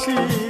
ভালোবাসি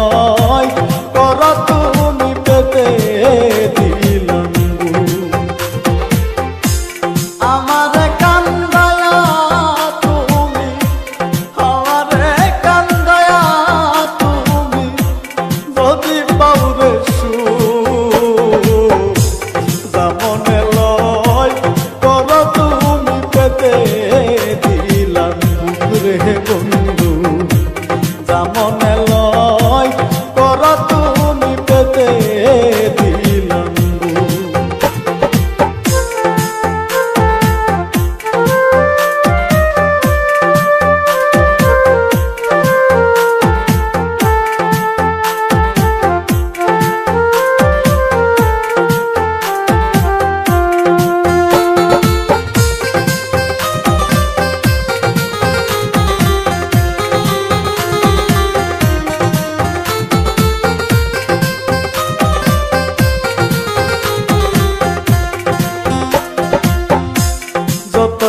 জামনে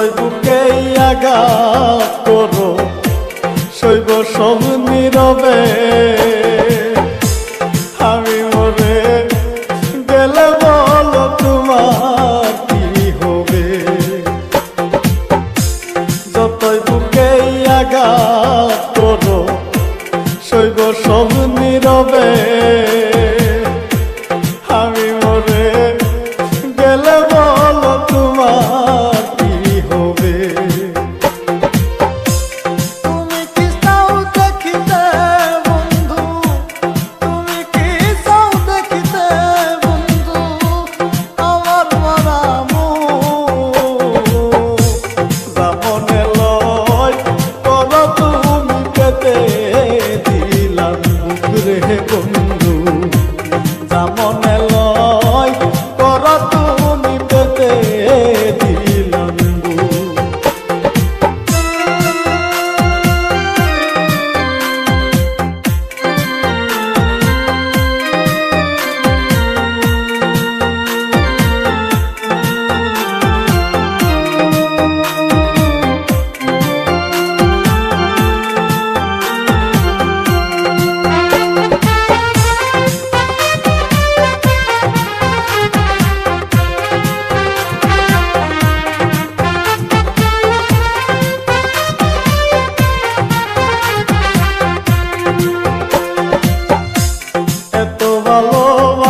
যতই বুকে আঘাত করো, শৈব সব নীরবে আমি মরে গেলে বলো তোমার কি হবে? যতই বুকে আঘাত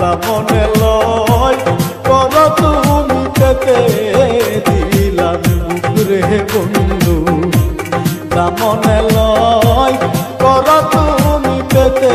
মনে লয় কর তুমি পেতে দিলাম রে বন্ধু। মনে লয় কর তুমি পেতে